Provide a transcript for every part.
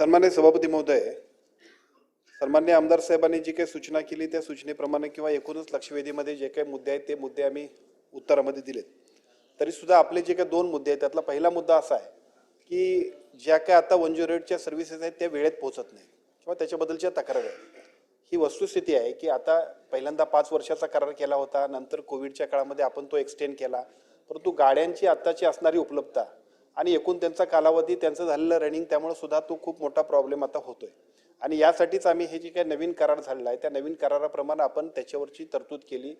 सन्मान्य सभापती महोदय सन्मान्य आमदार साहेबांनी जी काही सूचना केली त्या सूचनेप्रमाणे किंवा एकूणच लक्षवेधीमध्ये जे काही मुद्दे आहेत ते मुद्दे आम्ही उत्तरामध्ये दिलेत. तरीसुद्धा आपले जे काही दोन मुद्दे आहेत त्यातला पहिला मुद्दा असा आहे की ज्या काय आता वन झिरो एटच्या सर्व्हिसेस आहेत त्या वेळेत पोहोचत नाही किंवा त्याच्याबद्दलच्या तक्रार आहेत. ही वस्तुस्थिती आहे की आता पहिल्यांदा पाच वर्षाचा करार केला होता नंतर कोविडच्या काळामध्ये आपण तो एक्सटेंड केला परंतु गाड्यांची आत्ताची असणारी उपलब्धता आणि एकूण त्यांचा कालावधी त्यांचं झालेलं रनिंग त्यामुळे सुद्धा तो खूप मोठा प्रॉब्लेम आता होतोय. आणि यासाठीच आम्ही हे जे काही नवीन करार झालेला आहे त्या नवीन कराराप्रमाणे आपण त्याच्यावरची तरतूद केली.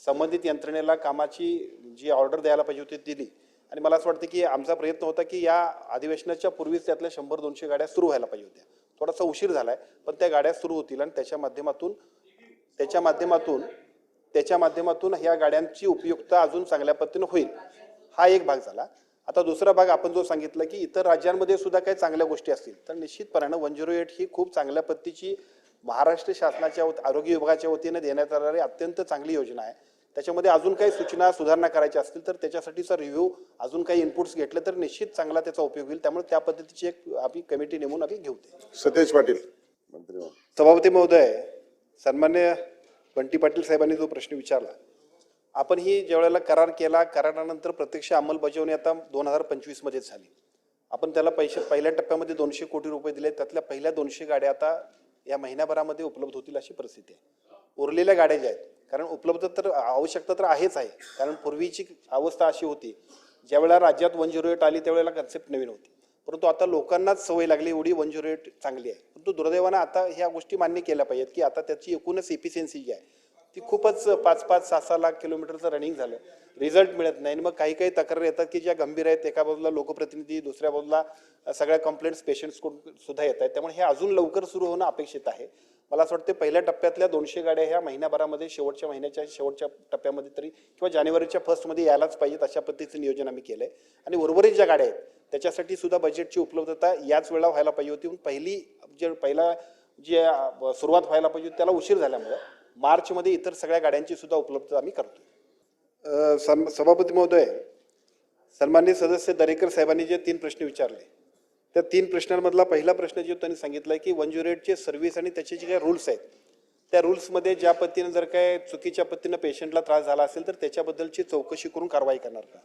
संबंधित यंत्रणेला कामाची जी ऑर्डर द्यायला पाहिजे होती दिली. आणि मला असं वाटतं की आमचा प्रयत्न होता की या अधिवेशनाच्या पूर्वीच त्यातल्या शंभर दोनशे गाड्या सुरू व्हायला पाहिजे होत्या. थोडासा उशीर झाला आहे पण त्या गाड्या सुरू होतील आणि त्याच्या माध्यमातून त्याच्या माध्यमातून त्याच्या माध्यमातून ह्या गाड्यांची उपयुक्तता अजून चांगल्या पद्धतीनं होईल. हा एक भाग झाला. आता दुसरा भाग आपण जो सांगितला की इतर राज्यांमध्ये सुद्धा काही चांगल्या गोष्टी असतील तर निश्चितपणानं वन झिरो एट ही खूप चांगल्या पद्धतीची महाराष्ट्र शासनाच्या आरोग्य विभागाच्या वतीने देण्यात येणारी अत्यंत चांगली योजना आहे. त्याच्यामध्ये अजून काही सूचना सुधारणा करायच्या असतील तर त्याच्यासाठीचा रिव्ह्यू अजून काही इनपुट्स घेतले तर निश्चित चांगला त्याचा उपयोग होईल. त्यामुळे त्या पद्धतीची एक आम्ही कमिटी नेमून आम्ही घेऊ सतेज पाटील. मंत्री सभापती महोदय सन्मान्य बंटी पाटील साहेबांनी जो प्रश्न विचारला आपण ही ज्यावेळेला करार केला करारानंतर प्रत्यक्ष अंमलबजावणी आता दोन हजार पंचवीसमध्ये झाली. आपण त्याला पैसे पहिल्या टप्प्यामध्ये दोनशे कोटी रुपये दिले त्यातल्या पहिल्या दोनशे गाड्या आता या महिन्याभरामध्ये उपलब्ध होतील अशी परिस्थिती आहे. उरलेल्या गाड्या ज्या आहेत कारण उपलब्ध तर आवश्यकता तर आहेच आहे कारण पूर्वीची अवस्था अशी होती ज्यावेळेला राज्यात वन झिरो एट आली त्यावेळेला कन्सेप्ट नवीन होती. परंतु आता लोकांनाच सवय लागली एवढी वन झिरो एट चांगली आहे. परंतु दुर्दैवानं आता ह्या गोष्टी मान्य केल्या पाहिजेत की आता त्याची एकूणच एफिशियन्सी जी आहे ती खूपच पाच पाच सहा सहा लाख किलोमीटरचं रनिंग झालं. रिझल्ट मिळत नाही. आणि मग काही काही तक्रारी येतात की ज्या गंभीर आहेत एका बाजूला लोकप्रतिनिधी दुसऱ्या बाजूला सगळ्या कंप्लेंट्स पेशंट्सकडून सुद्धा येत आहेत. त्यामुळे हे अजून लवकर सुरू होणं अपेक्षित आहे. मला असं वाटतं पहिल्या टप्प्यातल्या दोनशे गाड्या ह्या महिन्याभरामध्ये शेवटच्या महिन्याच्या शेवटच्या टप्प्यामध्ये तरी किंवा जानेवारीच्या फर्स्टमध्ये यायलाच पाहिजेत अशा पद्धतीचं नियोजन आम्ही केलं आहे आणि उर्वरित ज्या गाड्या आहेत त्याच्यासाठी सुद्धा बजेटची उपलब्धता याच वेळेला व्हायला पाहिजे होती. पण पहिली जे पहिला जी सुरुवात व्हायला पाहिजे त्याला उशीर झाल्यामुळे. मार्चमध्ये इतर सगळ्या गाड्यांची सुद्धा उपलब्धता आम्ही करतो सभापती महोदय सन्मान्य सदस्य दरेकर साहेबांनी जे तीन प्रश्न विचारले त्या तीन प्रश्नांमधला पहिला प्रश्न जो त्यांनी सांगितला की वन झिरो एटचे सर्व्हिस आणि त्याचे जे काही रूल्स आहेत त्या रूल्समध्ये ज्या पद्धतीनं जर काय चुकीच्या पद्धतीनं पेशंटला त्रास झाला असेल तर त्याच्याबद्दलची चौकशी करून कारवाई करणार का?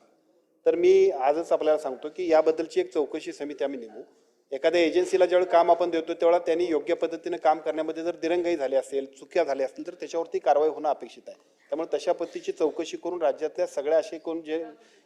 तर मी आजच आपल्याला सांगतो की याबद्दलची एक चौकशी समिती आम्ही नेमू. एखाद्या एजन्सीला ज्यावेळी काम आपण देतो त्यावेळेला त्यांनी योग्य पद्धतीनं काम करण्यामध्ये जर दिरंगाई झाली असेल चुक्या झाल्या असतील तर त्याच्यावरती कारवाई होणं अपेक्षित आहे. त्यामुळे तशा पद्धतीची चौकशी करून राज्यातल्या सगळ्या असे कोण जे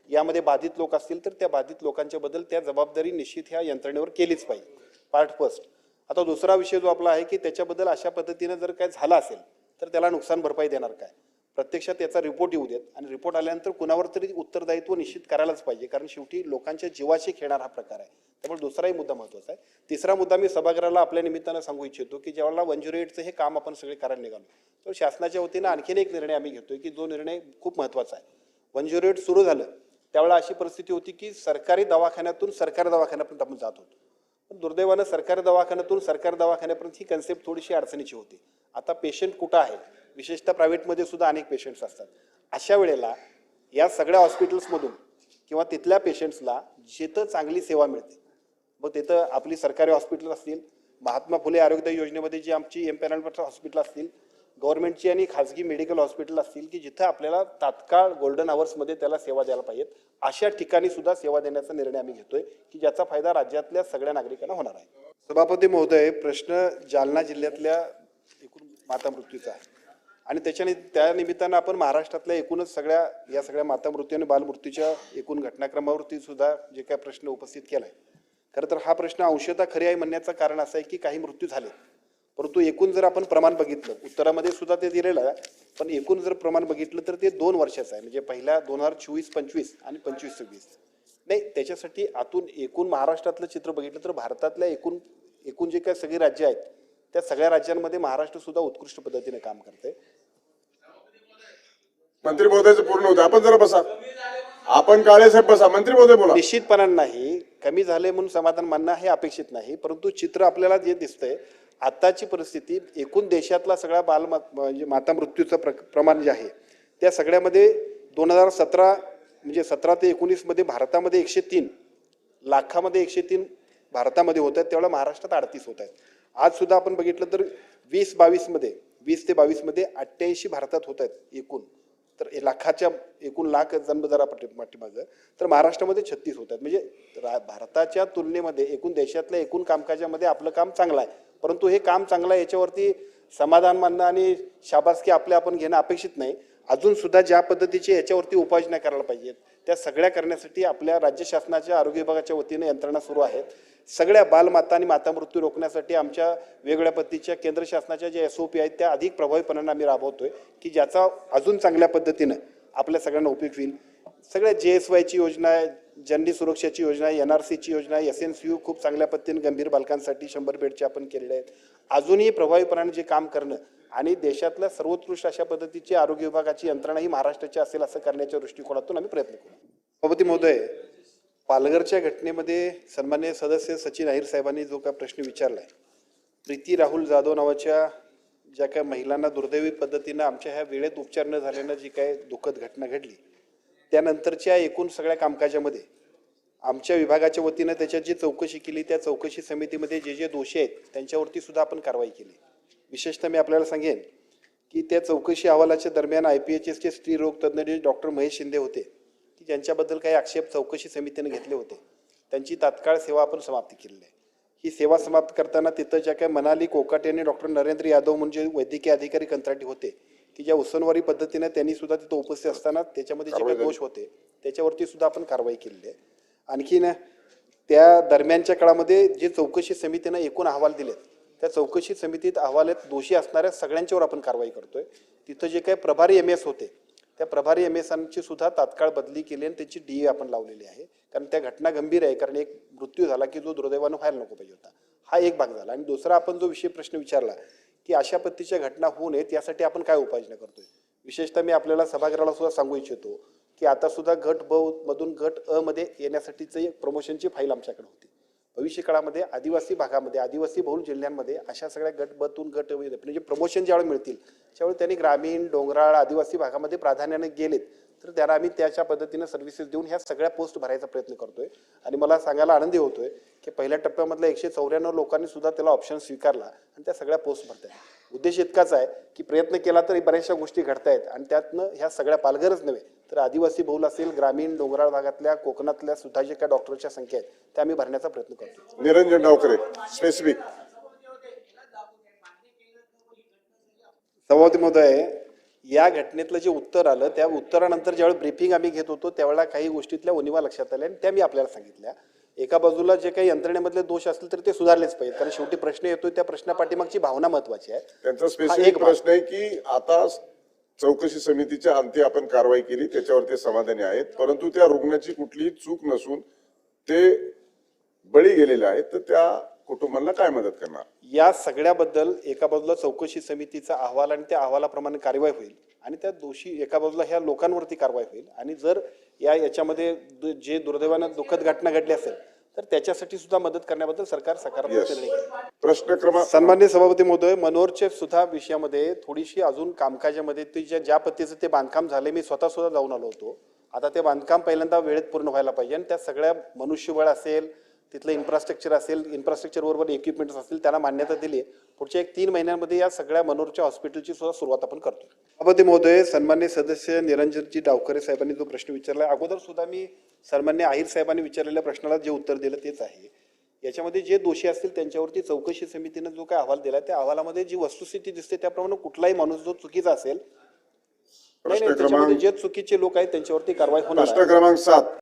यामध्ये बाधित लोक असतील तर त्या बाधित लोकांच्या बद्दल त्या जबाबदारी निश्चित ह्या यंत्रणेवर केलीच पाहिजे. पार्ट फर्स्ट आता दुसरा विषय जो आपला आहे की त्याच्याबद्दल अशा पद्धतीनं जर काय झालं असेल तर त्याला नुकसान भरपाई देणार काय? प्रत्यक्षात याचा रिपोर्ट येऊ देत. आणि रिपोर्ट आल्यानंतर कुणावर तरी उत्तरदायित्व निश्चित करायलाच पाहिजे. कारण शेवटी लोकांच्या जीवाशी खेळणार हा प्रकार आहे. त्यामुळे दुसराही मुद्दा महत्त्वाचा आहे. तिसरा मुद्दा मी सभागृहाला आपल्या निमित्तानं सांगू इच्छितो की ज्यावेळेला वन झिरो एटचं हे काम आपण सगळे करायला निघालो तर शासनाच्या वतीनं आणखीन एक निर्णय आम्ही घेतोय की जो निर्णय खूप महत्त्वाचा आहे. वन झिरो एट सुरू झालं त्यावेळेला अशी परिस्थिती होती की सरकारी दवाखान्यातून सरकारी दवाखान्यापर्यंत आपण जात होतो. पण दुर्दैवानं सरकारी दवाखान्यातून सरकारी दवाखान्यापर्यंत ही कन्सेप्ट थोडीशी अडचणीची होती. आता पेशंट कुठं आहे विशेषतः प्रायव्हेटमध्ये सुद्धा अनेक पेशंट्स असतात. अशा वेळेला या सगळ्या हॉस्पिटल्समधून किंवा तिथल्या पेशंट्सला जिथं चांगली सेवा मिळते मग तिथं आपली सरकारी हॉस्पिटल असतील महात्मा फुले आरोग्य योजनेमध्ये जी आमची एम पॅनल हॉस्पिटल असतील गव्हर्नमेंटची आणि खाजगी मेडिकल हॉस्पिटल असतील की जिथं आपल्याला तात्काळ गोल्डन आवर्समध्ये त्याला सेवा द्यायला पाहिजेत. अशा ठिकाणी सुद्धा सेवा देण्याचा निर्णय आम्ही घेतोय की ज्याचा फायदा राज्यातल्या सगळ्या नागरिकांना होणार आहे. सभापती महोदय प्रश्न जालना जिल्ह्यातल्या एकूण माता मृत्यूचा आहे. आणि त्याच्याने त्या निमित्तानं आपण महाराष्ट्रातल्या एकूणच सगळ्या या सगळ्या माता मृत्यू आणि बालमृत्यूच्या एकूण घटनाक्रमावरती सुद्धा जे काय प्रश्न उपस्थित केला आहे खरं तर हा प्रश्न अंशतः खरी आहे म्हणण्याचं कारण असं आहे की काही मृत्यू झाले परंतु एकूण जर आपण प्रमाण बघितलं उत्तरामध्ये सुद्धा ते दिलेलं आहे पण एकूण जर प्रमाण बघितलं तर ते दोन वर्षाचं आहे. म्हणजे पहिल्या दोन हजार चोवीस पंचवीस आणि पंचवीस सव्वीस. नाही त्याच्यासाठी आतून एकूण महाराष्ट्रातलं चित्र बघितलं तर भारतातल्या एकूण एकूण जे काही सगळी राज्य आहेत त्या सगळ्या राज्यांमध्ये महाराष्ट्र सुद्धा उत्कृष्ट पद्धतीने काम करते मंत्री महोदयाचं पूर्ण होतं. आपण जरा बसा. आपण काळे साहेब बसा. मंत्री महोदय बोला. निश्चितपणाने नाही. कमी झाले म्हणून समाधान मानणं हे अपेक्षित नाही. परंतु चित्र आपल्याला जे दिसतंय आताची परिस्थिती एकूण देशातला सगळा बाल म्हणजे माता मृत्यूचं प्र प्रमाण जे आहे त्या सगळ्यामध्ये दोन हजार सतरा म्हणजे सतरा ते एकोणीसमध्ये भारतामध्ये एकशे तीन लाखामध्ये एकशे तीन भारतामध्ये होत आहेत त्यावेळेला महाराष्ट्रात अडतीस होत आहेत. आज सुद्धा आपण बघितलं तर वीस बावीसमध्ये वीस ते बावीसमध्ये अठ्ठ्याऐंशी भारतात होत आहेत एकूण. तर लाखाच्या एकूण लाख जन्म जरा पाठीमागं. तर महाराष्ट्रामध्ये छत्तीस होत आहेत. म्हणजे रा- भारताच्या तुलनेमध्ये एकूण देशातल्या एकूण कामकाजामध्ये आपलं काम चांगलं आहे. परंतु हे काम चांगलं आहे याच्यावरती समाधान मानणं आणि शाबासकी आपल्या आपण घेणं अपेक्षित नाही. अजून सुद्धा ज्या पद्धतीची याच्यावरती उपाययोजना करायला पाहिजेत त्या सगळ्या करण्यासाठी आपल्या राज्य शासनाच्या आरोग्य विभागाच्या वतीने यंत्रणा सुरू आहेत. सगळ्या बालमाता आणि माता मृत्यू रोखण्यासाठी आमच्या वेगवेगळ्या पद्धतीच्या केंद्र शासनाच्या ज्या एस ओ पी आहेत त्या अधिक प्रभावीपणाने आम्ही राबवतोय की ज्याचा अजून चांगल्या पद्धतीनं आपल्या सगळ्यांना उपयोग होईल. सगळ्या जे एस वायची योजना आहे जननी सुरक्षेची योजना आहे एन आर सीची योजना आहे एस एन सी यू खूप चांगल्या पद्धतीने गंभीर बालकांसाठी शंभर बेडचे आपण केलेले आहेत. अजूनही प्रभावीपणाने जे काम करणं आणि देशातल्या सर्वोत्कृष्ट अशा पद्धतीची आरोग्य विभागाची यंत्रणा ही महाराष्ट्राची असेल असं करण्याच्या दृष्टिकोनातून आम्ही प्रयत्न करू. सभापती महोदय पालघरच्या घटनेमध्ये सन्मान्य सदस्य सचिन अहिर साहेबांनी जो काय प्रश्न विचारला आहे प्रीती राहुल जाधव नावाच्या ज्या काय महिलांना दुर्दैवी पद्धतीनं आमच्या ह्या वेळेत उपचार न झाल्यानं जी काय दुःखद घटना घडली त्यानंतरच्या एकूण सगळ्या कामकाजामध्ये आमच्या विभागाच्या वतीनं त्याच्यात जी चौकशी केली त्या चौकशी समितीमध्ये जे जे दोषी आहेत त्यांच्यावरती सुद्धा आपण कारवाई केली. विशेषतः मी आपल्याला सांगेन की त्या चौकशी अहवालाच्या दरम्यान आय पी एच एसचे स्त्रीरोग तज्ज्ञ डॉक्टर महेश शिंदे होते की ज्यांच्याबद्दल काही आक्षेप चौकशी समितीने घेतले होते त्यांची तात्काळ सेवा आपण समाप्त केलेली आहे. ही सेवा समाप्त करताना तिथं ज्या काही मनाली कोकाटे आणि डॉक्टर नरेंद्र यादव म्हणजे वैद्यकीय अधिकारी कंत्राटी होते की ज्या उसनवारी पद्धतीने त्यांनी सुद्धा तिथं उपस्थित असताना त्याच्यामध्ये जे काही दोष होते त्याच्यावरती सुद्धा आपण कारवाई केलेली आहे. आणखीन त्या दरम्यानच्या काळामध्ये जे चौकशी समितीनं एकूण अहवाल दिलेत त्या चौकशी समितीत अहवालात दोषी असणाऱ्या सगळ्यांच्यावर आपण कारवाई करतोय. तिथं जे काही प्रभारी एम एस होते त्या प्रभारी एम एसांची सुद्धा तात्काळ बदली केली आणि त्याची डी ए आपण लावलेली आहे. कारण त्या घटना गंभीर आहे कारण एक मृत्यू झाला की जो दुर्दैवानं व्हायला नको पाहिजे होता. हा एक भाग झाला. आणि दुसरा आपण जो विषय प्रश्न विचारला की अशा पद्धतीच्या घटना होऊ नयेत यासाठी आपण काय उपाययोजना करतोय? विशेषतः मी आपल्याला सभागृहाला सुद्धा सांगू इच्छितो की आता सुद्धा गट ब मधून गट अ मध्ये येण्यासाठीची एक प्रमोशनची फाईल आमच्याकडे होती. भविष्य काळामध्ये आदिवासी भागामध्ये आदिवासी बहुल जिल्ह्यांमध्ये अशा सगळ्या गट बतून गट म्हणजे, म्हणजे प्रमोशन ज्यावेळी मिळतील त्यावेळी त्यांनी ग्रामीण डोंगराळ आदिवासी भागामध्ये प्राधान्याने गेलेत. तर त्यांना आम्ही त्याच्या पद्धतीनं सर्व्हिसेस देऊन ह्या सगळ्या पोस्ट भरायचा प्रयत्न करतोय. आणि मला सांगायला आनंदी होतोय की पहिल्या टप्प्यामधल्या एकशे चौऱ्याण्णव लोकांनी सुद्धा त्याला ऑप्शन स्वीकारला आणि त्या सगळ्या पोस्ट भरतायत. उद्देश इतकाच आहे की प्रयत्न केला तरी बऱ्याचशा गोष्टी घडतायत आणि त्यातनं ह्या सगळ्या पालघरच नव्हे तर आदिवासी बहुल असेल ग्रामीण डोंगराळ भागातल्या कोकणातल्या सुद्धा जे काय डॉक्टरच्या संख्या आहेत त्या आम्ही भरण्याचा प्रयत्न करतो. निरंजन डावकरे स्पेसिफिक. सभापती महोदय या घटनेतलं जे उत्तर आलं त्या उत्तरानंतर ज्यावेळी ब्रीफिंग आम्ही घेत होतो त्यावेळेला काही गोष्टीतल्या उणिवा लक्षात आल्या आणि त्या मी आपल्याला सांगितल्या. एका बाजूला जे काही यंत्रणेमधले दोष असतील तर ते सुधारलेच पाहिजेत कारण शेवटी प्रश्न येतोय त्या प्रश्नापाठीमागची भावना महत्वाची आहे. त्यांचा एक स्पेसिफिक. प्रश्न आहे की आता चौकशी समितीच्या अंती आपण कारवाई केली त्याच्यावर ते समाधानी आहेत. परंतु त्या रुग्णाची कुठलीही चूक नसून ते बळी गेलेले आहेत तर त्या कुटुंबांना काय मदत करणार? या सगळ्याबद्दल एका बाजूला चौकशी समितीचा अहवाल आणि त्या अहवालाप्रमाणे कारवाई होईल आणि त्या दोषी एका बाजूला ह्या लोकांवरती कारवाई होईल. आणि जर या याच्यामध्ये दु- जे दुर्दैवानं दुःखद घटना घडली असेल तर त्याच्यासाठी सुद्धा मदत करण्याबद्दल सरकार सकारात्मक. निर्णय प्रश्न क्रमांक सन्मान्य सभापती महोदय मनोहरच्या सुद्धा विषयामध्ये थोडीशी अजून कामकाजामध्ये ते ज्या ज्या पद्धतीचं ते बांधकाम झाले मी स्वतः सुद्धा जाऊन आलो होतो आता ते बांधकाम पहिल्यांदा वेळेत पूर्ण व्हायला पाहिजे आणि त्या सगळ्या मनुष्यबळ असेल तिथलं इन्फ्रास्ट्रक्चर असेल इन्फ्रास्ट्रक्चर बरोबर इक्विपमेंट्स असतील त्यांना मान्यता दिली आहे. पुढच्या एक तीन महिन्यांमध्ये या सगळ्या मनोहरच्या हॉस्पिटलची सुद्धा सुरुवात आपण करतो सभापती महोदय सन्मान्य सदस्य निरंजनजी डावकरे साहेबांनी जो प्रश्न विचारला अगोदर सुद्धा मी सन्मान्य आहिर साहेबांनी विचारलेल्या प्रश्नाला जे उत्तर दिलं तेच आहे याच्यामध्ये जे दोषी असतील त्यांच्यावरती चौकशी समितीनं जो काय अहवाल दिला त्या अहवालामध्ये जी वस्तुस्थिती दिसते त्याप्रमाणे कुठलाही माणूस जो चुकीचा असेल नाही, नाही, प्रश्न त्याच्यामध्ये क्रमांक जे चुकीचे लोक आहेत त्यांच्यावरती कारवाई होणार आहे. प्रश्न क्रमांक सात